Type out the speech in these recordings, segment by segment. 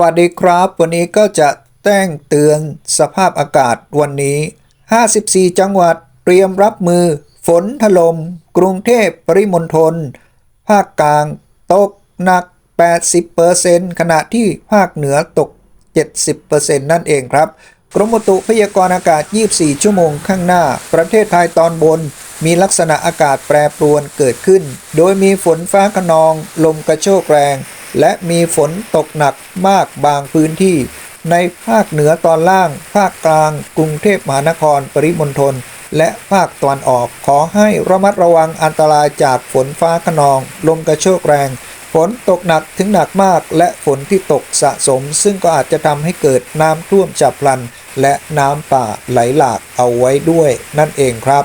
วัสดีครับ วันนี้ก็จะแจ้งเตือนสภาพอากาศวันนี้ 54 จังหวัดเตรียมรับมือ ฝนถล่มกรุงเทพปริมณฑลภาคกลาง ตกหนัก 80%ขณะที่ภาคเหนือตก 70%นั่นเองครับ กรมอุตุพยากรณ์อากาศ 24 ชั่วโมงข้างหน้า ประเทศไทยตอนบน มีลักษณะอากาศแปรปรวนเกิดขึ้น โดยมีฝนฟ้าขนอง ลมกระโชกแรง และมีฝนตกหนักมากบางพื้นที่ ในภาคเหนือตอนล่าง ภาคกลาง กรุงเทพมหานครปริมณฑลและภาคตะวันออกขอให้ระมัดระวังอันตรายจากฝนฟ้าขนอง ลมกระโชกแรง ฝนตกหนักถึงหนักมาก และฝนที่ตกสะสม ซึ่งก็อาจจะทำให้เกิดน้ำท่วมฉับพลัน และน้ำป่าไหลหลากเอาไว้ด้วยนั่นเองครับ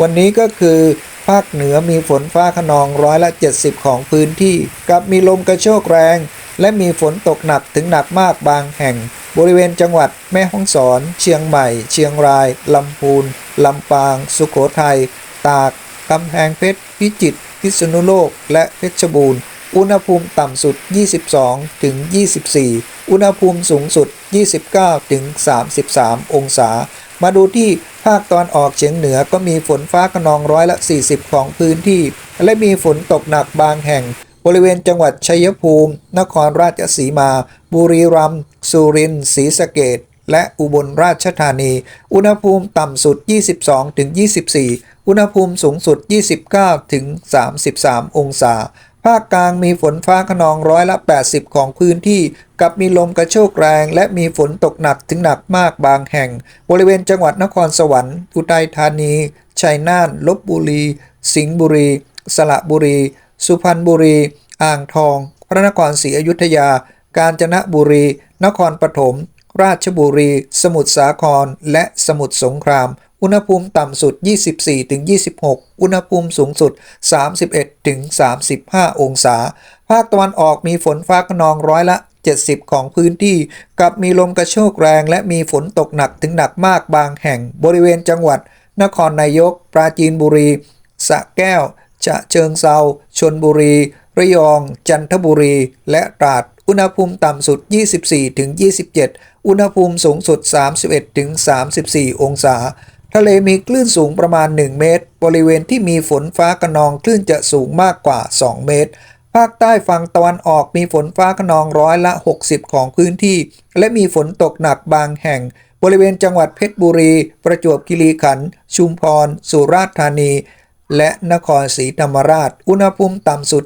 วันนี้ก็คือ ภาคเหนือมีฝนฟ้าขนองร้อยละ 70 ของพื้นที่ กับมีลมกระโชกแรง และมีฝนตกหนักถึงหนักมากบางแห่ง บริเวณจังหวัดแม่ฮ่องสอน เชียงใหม่ เชียงราย ลำพูน ลำปาง สุโขทัย ตาก กำแพงเพชร พิจิตร พิษณุโลก และเพชรบูรณ์ อุณหภูมิต่ำสุด 22 ถึง 24 อุณหภูมิสูงสุด 29 ถึง 33 องศา มาดูที่ ภาคตอนออกเฉียงเหนือก็มีฝนฟ้าขนองร้อยละ 40 ของพื้นที่ และมีฝนตกหนักบางแห่ง บริเวณจังหวัดชัยภูมิ นครราชสีมา บุรีรัมย์สุรินทร์ศรีสะเกดและอุบลราชธานี อุณหภูมิต่ำสุด 22ถึง24 อุณหภูมิสูงสุด 29ถึง33 องศา ภาคกลางมีฝนฟ้าขนองร้อยละ 80 ของพื้นที่ กับมีลมกระโชกแรง และมีฝนตกหนักถึงหนักมากบางแห่ง บริเวณจังหวัดนครสวรรค์อุทัยธานี ชัยนาทลบบุรี สิงห์บุรี สระบุรี สุพรรณบุรี อ่างทอง พระนครศรีอยุธยา กาญจนบุรี นครปฐม ราชบุรี สมุทรสาคร และสมุทรสงคราม อุณหภูมิต่ำสุด 24-26 อุณหภูมิสูงสุด 31-35 องศา ภาคตะวันออกมีฝนฟ้าขนองร้อยละ 70 ของพื้นที่ กับมีลมกระโชกแรงและมีฝนตกหนักถึงหนักมากบางแห่งบริเวณจังหวัด นครนายก ปราจีนบุรี สระแก้วฉะเชิงเซาชนบุรี ระยอง จันทบุรี และตราดอุณหภูมิต่ำสุด 24-27 อุณหภูมิสูงสุด 31-34 องศา ทะเลมีคลื่นสูงประมาณ 1 เมตร บริเวณที่มีฝนฟ้าขนองคลื่นจะสูงมากกว่า 2 เมตร ภาคใต้ฝั่งตะวันออกมีฝนฟ้าขนองร้อยละ 60 ของพื้นที่ และมีฝนตกหนักบางแห่ง บริเวณจังหวัดเพชรบุรี ประจวบคีรีขันธ์ชุมพร สุราษฎร์ธานี และนครศรีธรรมราช อุณหภูมิต่ำสุด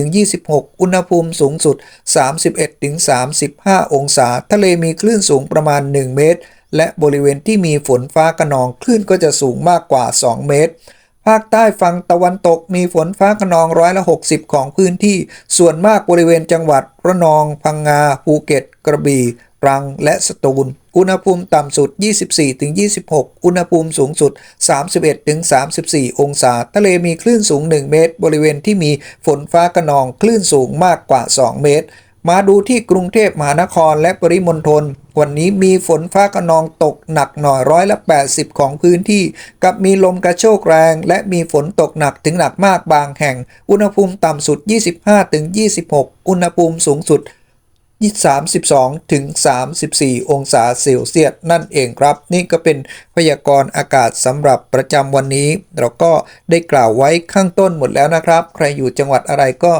24-26 อุณหภูมิสูงสุด 31-35 องศา ทะเลมีคลื่นสูงประมาณ 1 เมตร และบริเวณที่มีฝนฟ้าขนองคลื่นก็จะสูงมากกว่า 2 เมตร ภาคใต้ฝั่งตะวันตกมีฝนฟ้าขนองร้อยละ 60 ของพื้นที่ ส่วนมากบริเวณจังหวัดระนอง พังงา ภูเก็ต กระบี่ตรัง และสตูล อุณหภูมิต่ำสุด 24-26 อุณหภูมิสูงสุด 31-34 องศา ทะเลมีคลื่นสูง 1 เมตร บริเวณที่มีฝนฟ้าขนอง คลื่นสูงมากกว่า 2 เมตร มาดูที่กรุงเทพมหานครและปริมณฑล วันนี้มีฝนฟ้าขนองตกหนักหน่อยร้อยละ80 ของพื้นที่ กับมีลมกระโชกแรง และมีฝนตกหนักถึงหนักมากบางแห่ง อุณหภูมิต่ำสุด 25-26 อุณหภูมิสูงสุด 32ถึง34 องศาเซลเซียสนั่นเองครับ นี่ก็เป็นพยากรณ์อากาศสำหรับประจำวันนี้ เราก็ได้กล่าวไว้ข้างต้นหมดแล้วนะครับ ใครอยู่จังหวัดอะไรก็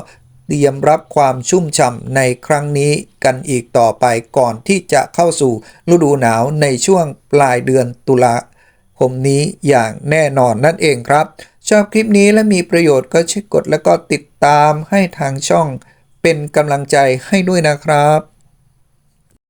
เตรียมรับความชุ่มฉ่ำในครั้งนี้กันอีกต่อไปก่อนที่จะเข้าสู่ฤดูหนาวในช่วงปลายเดือนตุลาคมนี้อย่างแน่นอนนั่นเองครับ ชอบคลิปนี้และมีประโยชน์ก็ช่วยกดแล้วก็ติดตามให้ทางช่องเป็นกำลังใจให้ด้วยนะครับ